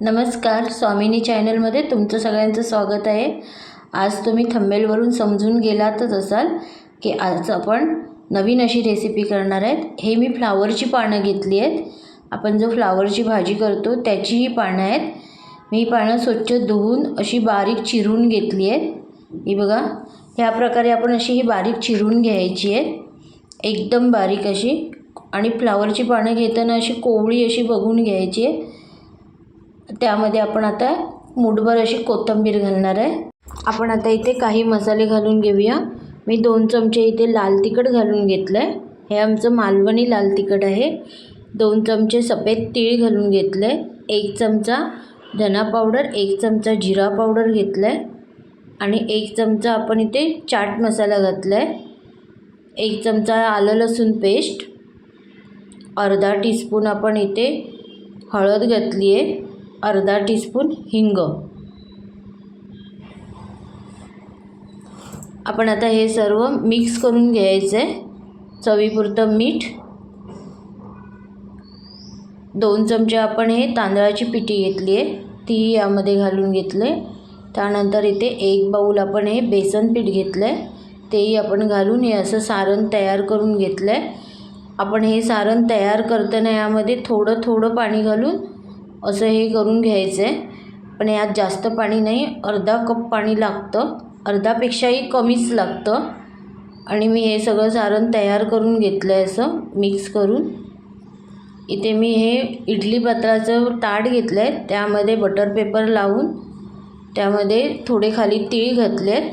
नमस्कार स्वामिनी चॅनलमध्ये तुमचं सगळ्यांचं स्वागत आहे. आज तुम्ही थंबेलवरून समजून गेलातच असाल की आज आपण नवीन अशी रेसिपी करणार आहेत. हे मी फ्लावरची पानं घेतली आहेत. आपण जो फ्लावरची भाजी करतो त्याची ही पानं आहेत. मी ही पानं स्वच्छ धुवून अशी बारीक चिरून घेतली आहेत. ही बघा ह्या प्रकारे आपण अशी ही बारीक चिरून घ्यायची आहेत. एकदम बारीक अशी आणि फ्लावरची पानं घेताना अशी कोवळी अशी बघून घ्यायची आहे. त्यामध्ये आपण आता मुठभर अशी कोथिंबीर घालणार आहे. आपण आता इथे काही मसाले घालून घेऊया. मी दोन चमचे इथे लाल तिखट घालून घेतलं आहे हे आमचं मालवणी लाल तिखट आहे. दोन चमचे सफेद तीळ घालून घेतलं आहे एक चमचा धना पावडर एक चमचा जिरा पावडर घेतला आहे आणि एक चमचा आपण इथे चाट मसाला घातला आहे एक चमचा आलं लसूण पेस्ट अर्धा टीस्पून आपण इथे हळद घातली आहे अर्धा टीस्पून हिंग. आपण आता हे सर्व मिक्स करून घ्यायचं. आहे चवीपुरतं मीठ दोन चमचे आपण हे तांदळाची पिठी घेतली आहे ती यामध्ये घालून घेतले. त्यानंतर इथे एक बाऊल आपण हे बेसन पीठ घेतलं आहे तेही आपण घालून हे असं सारण तयार करून घेतलं आहे आपण हे सारण तयार करताना यामध्ये थोडं थोडं पाणी घालून असं हे करून घ्यायचं आहे पण यात जास्त पाणी नाही अर्धा कप पाणी लागतं. अर्धापेक्षाही कमीच लागतं. आणि मी हे सगळं सारण तयार करून घेतलं आहे असं मिक्स करून. इथे मी हे इडली पात्राचं ताट घेतलं आहे त्यामध्ये बटर पेपर लावून त्यामध्ये थोडे खाली तीळ घातले आहेत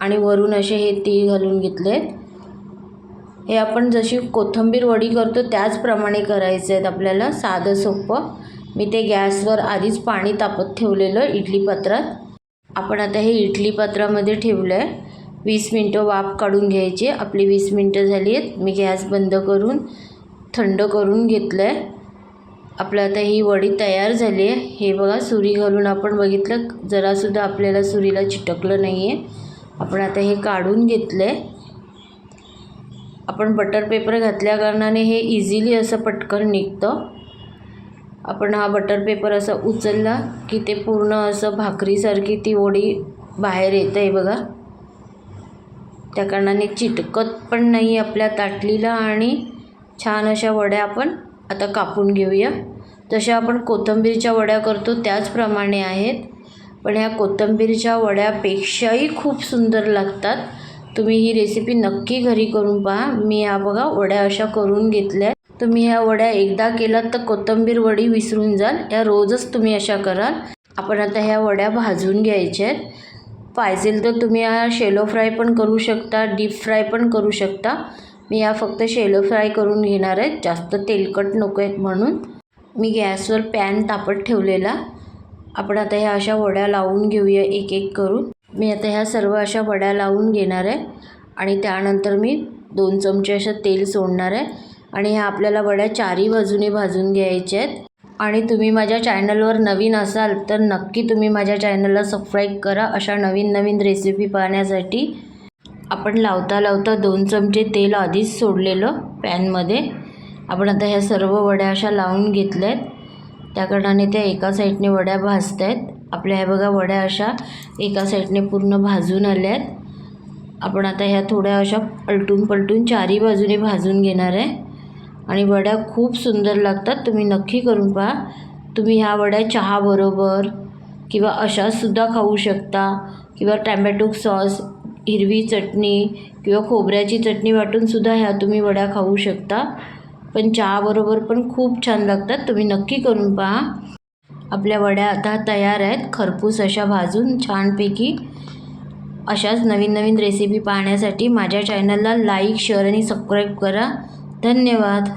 आणि वरून असे हे तीळ घालून घेतले आहेत हे आपण जशी कोथिंबीर वडी करतो त्याचप्रमाणे करायचे आहेत आपल्याला. साधं सोपं. मी ते गॅसवर आधीच पाणी तापत ठेवलेलं इडली पात्रात. आपण आता हे इडली पात्रामध्ये ठेवलं आहे वीस मिनटं वाफ काढून घ्यायची. आपली वीस मिनटं झाली आहेत. मी गॅस बंद करून थंड करून घेतलं आहे आपलं आता ही वडी तयार झाली आहे. हे बघा सुरी घालून आपण बघितलं. जरासुद्धा आपल्याला सुरीला चिटकलं नाही आहे आपण आता हे काढून घेतलं. आहे आपण बटर पेपर घातल्या कारणाने हे इझिली असं पटकन निघतं. आपण हा बटर पेपर असा उचलला की ते पूर्ण असं भाकरीसारखी ती ओढी बाहेर येतं आहे बघा. त्या कारणाने चिटकत पण नाही आपल्या ताटलीला आणि छान अशा वड्या आपण आता कापून घेऊया. जशा आपण कोथिंबीरच्या वड्या करतो त्याचप्रमाणे आहेत. पण ह्या कोथिंबीरच्या वड्यापेक्षाही खूप सुंदर लागतात. तुम्ही ही रेसिपी नक्की घरी करून पहा. मी या बघा वड्या अशा करून घेतल्या. तुम्ही ह्या वड्या एकदा केलात तर कोथिंबीर वडी विसरून जाल. या रोजच तुम्ही अशा कराल. आपण आता ह्या वड्या भाजून घ्यायच्या आहेत. पाहिजेल तर तुम्ही या शेलो फ्राय पण करू शकता डीप फ्राय पण करू शकता. मी या फक्त शेलो फ्राय करून घेणार आहेत जास्त तेलकट नको आहेत म्हणून. मी गॅसवर पॅन तापत ठेवलेला. आपण आता ह्या अशा वड्या लावून घेऊया एक एक करून. मी आता ह्या सर्व अशा वड्या लावून घेणार आहे आणि त्यानंतर मी दोन चमचे असं तेल सोडणार आहे आणि ह्या आपल्याला वड्या चारही बाजूने भाजून घ्यायच्या आहेत. आणि तुम्ही माझ्या चॅनलवर नवीन असाल तर नक्की तुम्ही माझ्या चॅनलला सबस्क्राईब करा अशा नवीन नवीन रेसिपी पाहण्यासाठी. आपण लावता लावता दोन चमचे तेल आधीच सोडलेलं पॅनमध्ये. आपण आता ह्या सर्व वड्या अशा लावून घेतल्या आहेत त्या कारणाने त्या एका साईडने वड्या भाजत आहेत आपल्या ह्या बघा वड्या अशा एका साईडने पूर्ण भाजून आल्या आहेत आपण आता ह्या थोड्या अशा पलटून पलटून चारही बाजूने भाजून घेणार आहे. आणि वड्या खूप सुंदर लागतात. तुम्ही नक्की करून पहा. तुम्ही ह्या वड्या चहाबरोबर किंवा अशासुद्धा खाऊ शकता. किंवा टॅमॅटो सॉस हिरवी चटणी किंवा खोबऱ्याची चटणी वाटूनसुद्धा ह्या तुम्ही वड्या खाऊ शकता. पण चहाबरोबर पण खूप छान लागतात. तुम्ही नक्की करून पहा. आपल्या वड्या आता तयार आहेत. खरपूस अशा भाजून छानपैकी अशाच नवीन नवीन रेसिपी पाहण्यासाठी माझ्या चॅनलला लाईक शेअर आणि सबस्क्राईब करा. धन्यवाद.